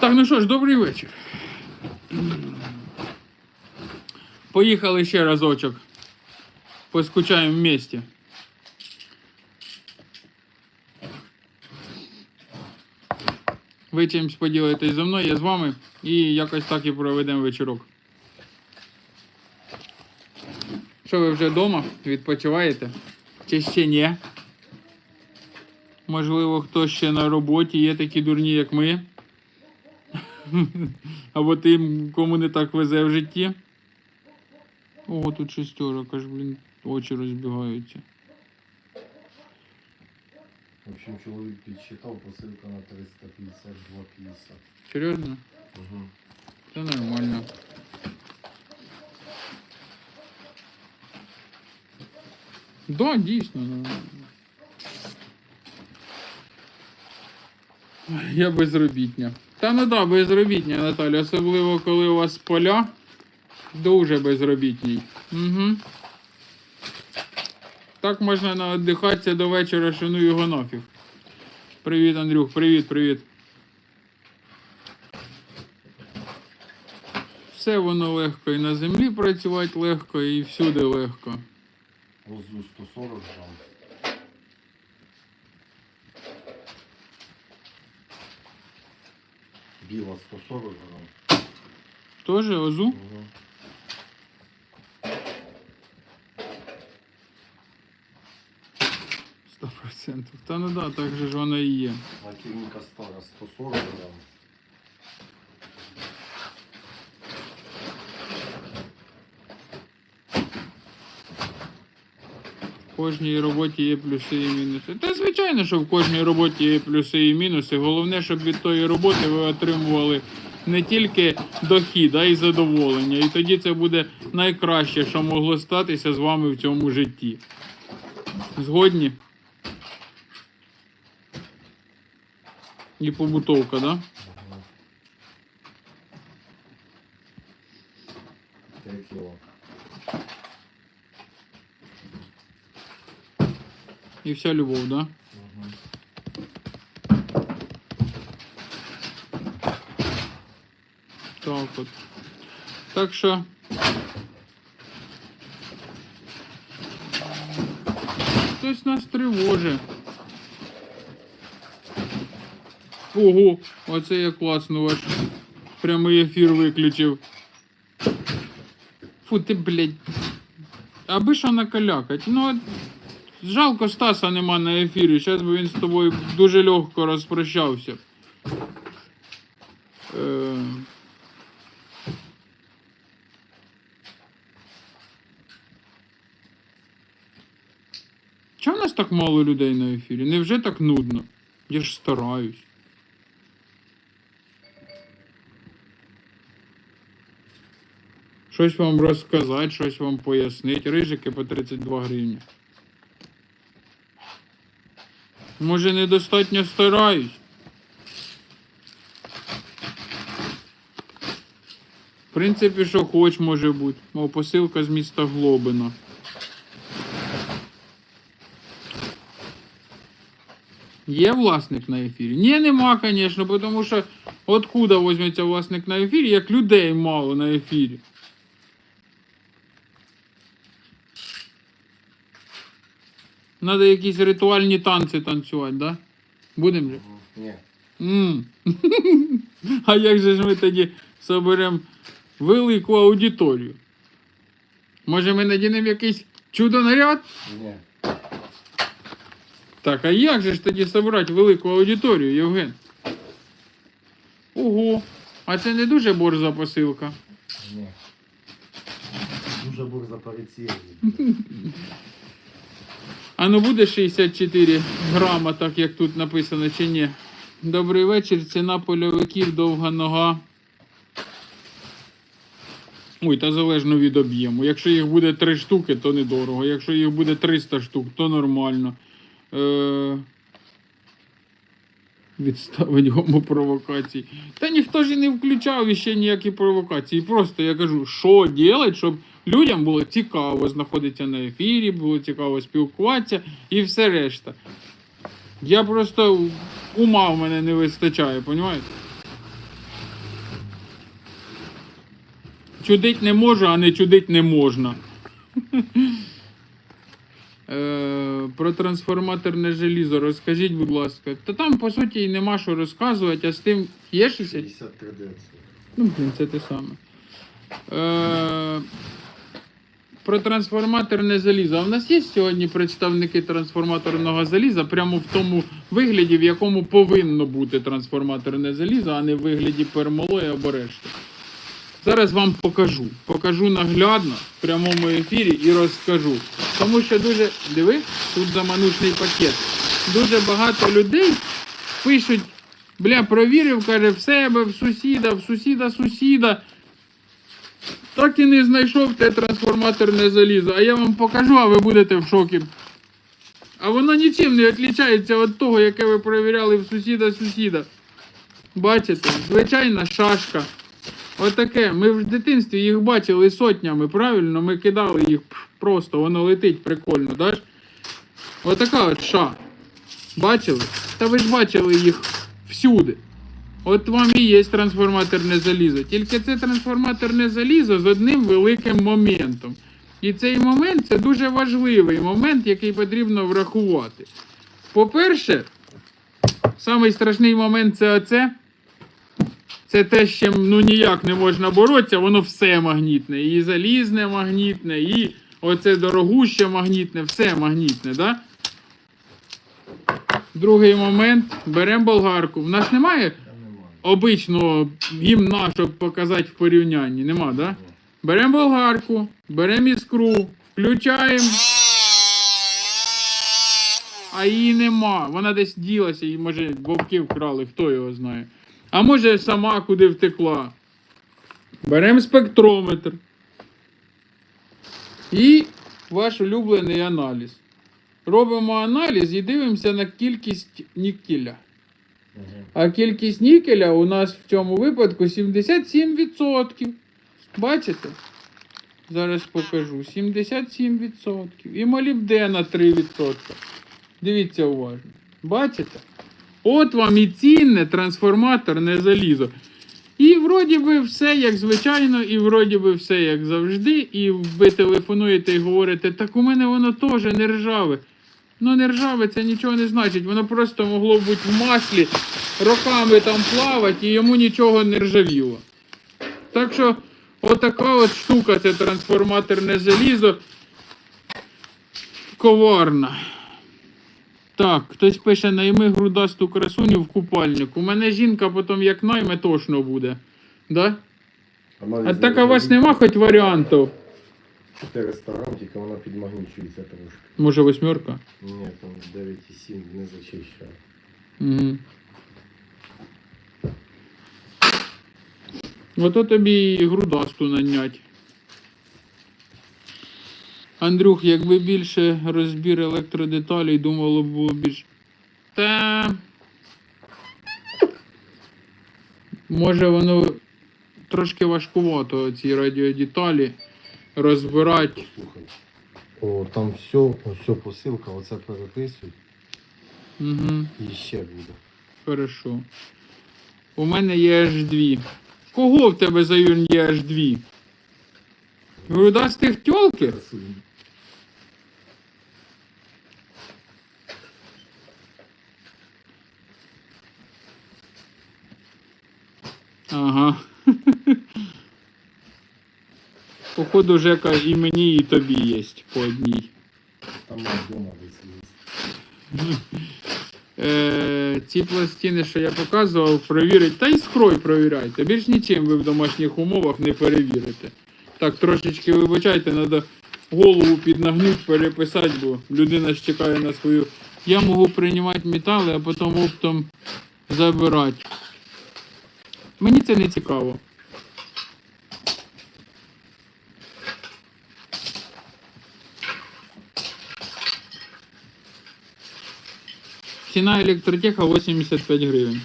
Так, ну що ж, добрий вечір. Поїхали ще разочок. Поскучаємо в місті. Ви чимось поділитесь зі мною, я з вами і якось так і проведемо вечірок. Що ви вже вдома? Відпочиваєте? Чи ще ні? Можливо, хтось ще на роботі, є такі дурні, як ми. Або тим, кому не так везе в житті. Ого, тут шестерок, аж, блін, очі розбігаються. В общем, чоловік підсчитав, посилка на 352,50. Серйозно? Угу. Це нормально. Да, дійсно. нормально. Я безробітня. Та ну да, безробітня, Наталя, особливо коли у вас поля. Дуже безробітній. Угу. Так можна наодихатися до вечора, що ну його нафіг. Привіт, Андрюх, привіт, привіт. Все воно легко і на землі працювати легко, і всюди легко. Розу 140 грам. Біла 140 грам. Тоже озу? Угу. Сто процентов. Та ну да, так же ж вона і є. Латівника стара 140 грам. Кожній роботі є плюси і мінуси. Та звичайно, що в кожній роботі є плюси і мінуси. Головне, щоб від тої роботи ви отримували не тільки дохід, а й задоволення. І тоді це буде найкраще, що могло статися з вами в цьому житті. Згодні? І побутовка, так? Да? Угу. 3 І вся любов, да? Угу. Так от. Так що. Хтось нас тривожить. Ого, оце я класно ваш прямий ефір виключив. Фу, ти, блядь. Аби що накалякать. Ну, жалко Стаса нема на ефірі. Зараз би він з тобою дуже легко розпрощався. Е... Чого в нас так мало людей на ефірі? Невже так нудно? Я ж стараюсь. Щось вам розказати, щось вам пояснити. Рижики по 32 гривні. Може, недостатньо стараюсь? В принципі, що хоч може бути. Мов посилка з міста Глобина. Є власник на ефірі? Ні, нема, звісно, тому що откуда візьметься власник на ефірі, як людей мало на ефірі. Надо якісь ритуальні танці танцювати, да? Будемо же? Ні. М. А як же ж ми тоді соберемо велику аудиторію? Може ми надінемо якийсь чудо-наряд? Ні. Так, а як же ж тоді собрати велику аудиторію, Євген? Ого, а це не дуже борза посилка. Ні. Дуже бур за. А ну буде 64 грама, так як тут написано, чи ні? Добрий вечір. Ціна польовиків довга нога. Ой, та залежно від об'єму. Якщо їх буде 3 штуки, то недорого. Якщо їх буде 300 штук, то нормально. Е... Відставить гомопровокацій. Та ніхто ж і не включав іще ніякі провокації. Просто я кажу, що робити, щоб людям було цікаво знаходитися на ефірі, було цікаво спілкуватися і все решта. Я просто ума в мене не вистачає, розумієте? чудить не можу, а не чудить не можна. Е, Про трансформаторне желізо розкажіть, будь ласка. Та там, по суті, і нема що розказувати, а з тим є 60? 53 900. Ну, блін, це те саме. Про трансформаторне залізо. В нас є сьогодні представники трансформаторного заліза прямо в тому вигляді, в якому повинно бути трансформаторне залізо, а не в вигляді пермолої або решти. Зараз вам покажу. Покажу наглядно в прямому ефірі і розкажу. Тому що дуже. Диви, тут заманушний пакет. Дуже багато людей пишуть Бля, провірив, каже, в себе, в сусіда, в сусіда, сусіда. Так і не знайшов те трансформаторне залізо. А я вам покажу, а ви будете в шокі. А воно нічим не відрізняється від того, яке ви перевіряли в сусіда сусіда. Бачите, звичайна шашка. Отаке. Ми в дитинстві їх бачили сотнями, правильно? Ми кидали їх просто, воно летить прикольно, да? Отака от ша. Бачили? Та ви ж бачили їх всюди. От вам і є трансформаторне залізо. Тільки це трансформаторне залізо з одним великим моментом. І цей момент це дуже важливий момент, який потрібно врахувати. По-перше, самий страшний момент це оце. Це те, з чим ну, ніяк не можна боротися, воно все магнітне. І залізне магнітне, і оце дорогуще магнітне, все магнітне, да? Другий момент. Беремо болгарку. В нас немає Немає. обичного гімна, щоб показати в порівнянні. Нема, да? Беремо болгарку, беремо іскру, включаємо. А її нема. Вона десь ділася, і може вовки вкрали, хто його знає. А може сама куди втекла. Беремо спектрометр. І ваш улюблений аналіз. Робимо аналіз і дивимося на кількість нікеля. А кількість нікеля у нас в цьому випадку 77%. Бачите? Зараз покажу. 77%. І молібдена 3%. Дивіться уважно. Бачите? От вам і цінне трансформаторне залізо. І вроді би все як звичайно, і вроді би все як завжди. І ви телефонуєте і говорите, так у мене воно теж не ржаве. Ну не ржаве, це нічого не значить. Воно просто могло бути в маслі, роками там плавати, і йому нічого не ржавіло. Так що, отака от штука, це трансформаторне залізо. Коварна. Так, хтось пише, найми грудасту красуню в купальник. У мене жінка потім як найме точно буде. Да? А так а у вас нема хоч варіантів? Це ресторан, тільки вона підмагнічується трошки. Може восьмерка? Ні, там 9,7 не зачищає. Угу. Ото тобі і грудасту нанять. Андрюх, якби більше розбір електродеталей, думало б було більш. Та. Може воно трошки важкувато ці радіодеталі розбирати. Слухай. О, там все, все посилка, оце переписуй Угу. і ще буде. Хорошо. У мене є аж дві. Кого в тебе за юрн є аж дві? Грудастих тьолки? Ага. Походу, Жека, і мені, і тобі є по одній. Там вдома десь є. Е, ці пластини, що я показував, провірить. Та й скрой провіряйте. Більш нічим ви в домашніх умовах не перевірите. Так, трошечки вибачайте, треба голову піднагнути, переписати, бо людина ж чекає на свою. Я можу приймати метали, а потім оптом забирати. Мені це не цікаво. Ціна електротеха 85 гривень.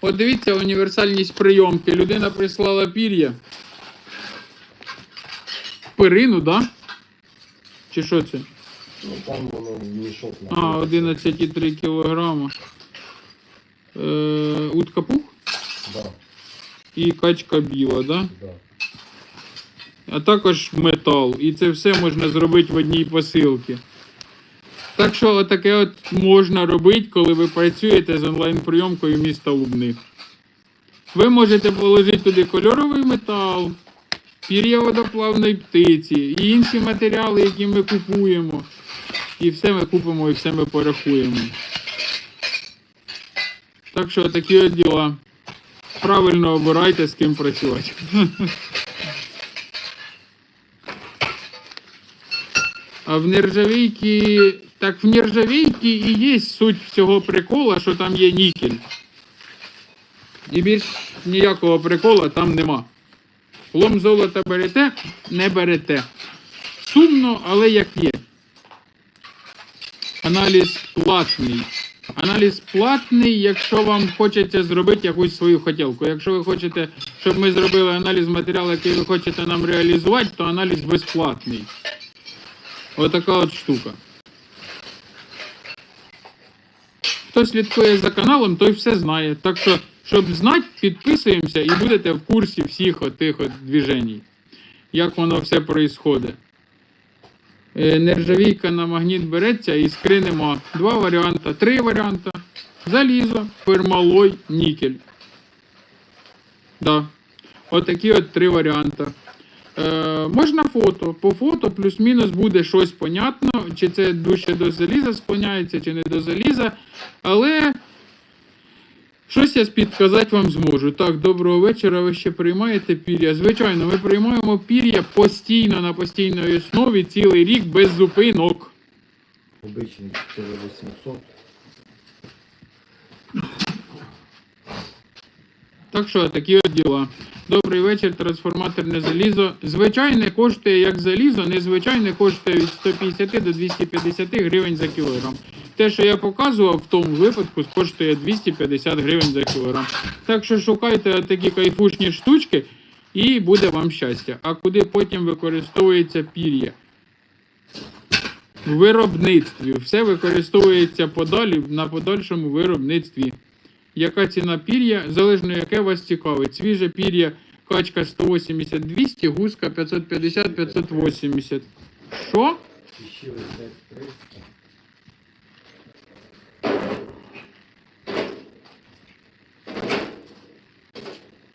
От дивіться універсальність прийомки. Людина прислала пір'я. Перину, да? Чи що це? Ну там воно мішок А, 11,3 кілограма. Е, утка пух Да, і качка біла, да? да. А також метал. І це все можна зробити в одній посилці. Так що таке от можна робити, коли ви працюєте з онлайн-прийомкою міста Лубни. Ви можете положити туди кольоровий метал, пір'я водоплавної птиці і інші матеріали, які ми купуємо. І все ми купимо і все ми порахуємо. Так що такі от діла. Правильно обирайте, з ким працювати. А в нержавійці, так в нержавійці і є суть всього прикола, що там є нікель. І більш ніякого прикола там нема. Лом золота берете, не берете. Сумно, але як є. Аналіз платний. Аналіз платний, якщо вам хочеться зробити якусь свою хотілку. Якщо ви хочете, щоб ми зробили аналіз матеріалу, який ви хочете нам реалізувати, то аналіз безплатний. Отака от штука. Хто слідкує за каналом, той все знає. Так що, щоб знати, підписуємося і будете в курсі всіх отих от движень. Як воно все происходить. Е, Нержавійка на магніт береться і скринемо два варіанти, три варіанти. Залізо, пермалой, нікель. Да. Отакі от три варіанти. Е, можна фото. По фото плюс-мінус буде щось понятно, чи це дужче до заліза склоняється, чи не до заліза. Але щось я підказати вам зможу. Так, доброго вечора. Ви ще приймаєте пір'я? Звичайно, ми приймаємо пір'я постійно на постійній основі цілий рік без зупинок. Обичний 4800. Так що такі от діла. Добрий вечір, трансформаторне залізо. Звичайне коштує як залізо, незвичайне коштує від 150 до 250 гривень за кілограм. Те, що я показував в тому випадку, коштує 250 гривень за кілограм. Так що шукайте такі кайфушні штучки і буде вам щастя. А куди потім використовується пір'я? В виробництві. Все використовується подалі на подальшому виробництві. Яка ціна пір'я, залежно яке вас цікавить. Свіже пір'я качка 180-200, гуска 550-580. Що? Ще лише 300.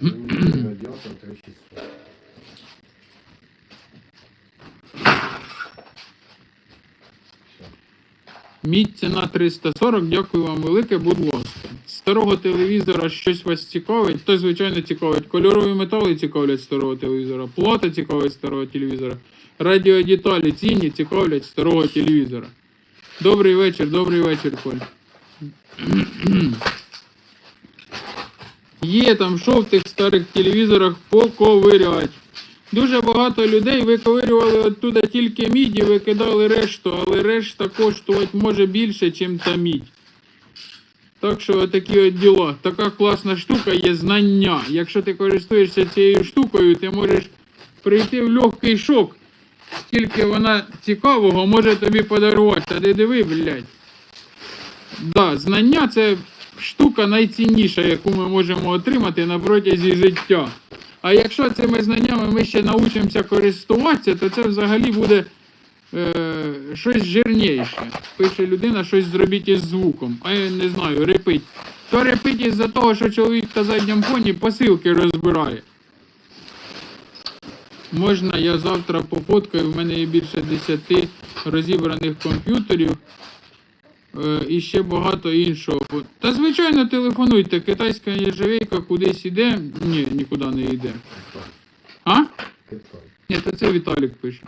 Радіатор 3600. Все. Мідь ціна 340, дякую вам велике, будь ласка. Старого телевізора щось вас цікавить, то звичайно цікавить. Кольорові метали цікавлять старого телевізора, плата цікавить старого телевізора, радіодеталі цінні цікавлять старого телевізора. Добрий вечір, добрий вечір, Коль. Є там що в тих старих телевізорах поковирять. Дуже багато людей виковирювали оттуда тільки мідь і викидали решту, але решта коштувати може більше, ніж та мідь. Так що такі от діла. Така класна штука є знання. Якщо ти користуєшся цією штукою, ти можеш прийти в легкий шок. Скільки вона цікавого може тобі подарувати. Та де диви, блядь. Да, знання це штука найцінніша, яку ми можемо отримати на протязі життя. А якщо цими знаннями ми ще научимося користуватися, то це взагалі буде е, щось жирніше. Пише людина, щось зробіть із звуком. А я не знаю, репить. То репить із-за того, що чоловік на задньому фоні посилки розбирає. Можна, я завтра пофоткаю, в мене є більше 10 розібраних комп'ютерів. Е, і ще багато іншого. Та звичайно телефонуйте, китайська нержавейка кудись іде. Ні, нікуди не йде. А? Ні, то це Віталік пише.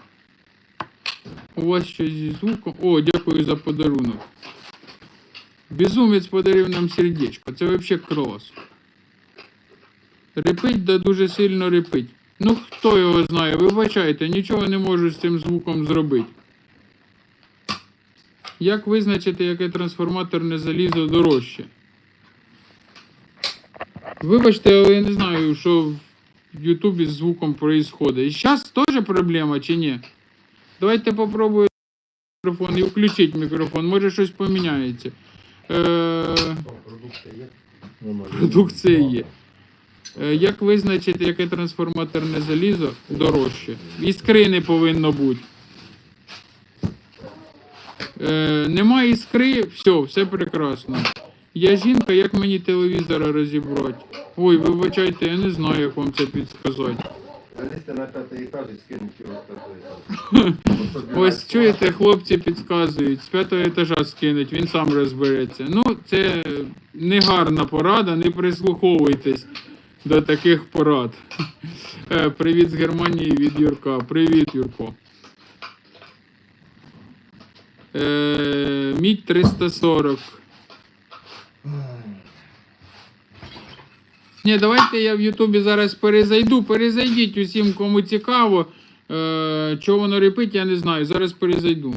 У вас щось зі звуком. О, дякую за подарунок. Безумець подарив нам сердечко. Це взагалі клас. Репить, да дуже сильно репить. Ну хто його знає, вибачайте, нічого не можу з цим звуком зробити. Як визначити, яке трансформаторне залізо дорожче? Вибачте, але я не знаю, що в Ютубі з звуком происходит. І зараз теж проблема чи ні? Давайте попробуємо мікрофон і включити мікрофон, може щось поміняється. Е. Продукція є. Е, Як визначити, яке трансформаторне залізо дорожче? Іскри не повинно бути. Е, немає іскри, все, все прекрасно. Я жінка, як мені телевізора розібрати? Ой, вибачайте, я не знаю, як вам це підсказати. Залізьте на п'ятий етаж і скинуть його з п'ятого Ось чуєте, хлопці підказують, з п'ятого етажа скинуть, він сам розбереться. Ну, це не гарна порада, не прислуховуйтесь до таких порад. Е, Привіт з Германії від Юрка. Привіт, Юрко. Е, Мідь 340. Ні, давайте я в Ютубі зараз перезайду. Перезайдіть усім, кому цікаво. Е, чого воно репить, я не знаю. Зараз перезайду.